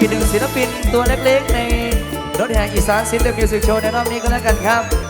อีกหนึ่งศิลปินตัวเล็กๆในรถแห่อีสานซินเดอร์มิวสิกโชว์ในรอบนี้ก็แล้วกันครับ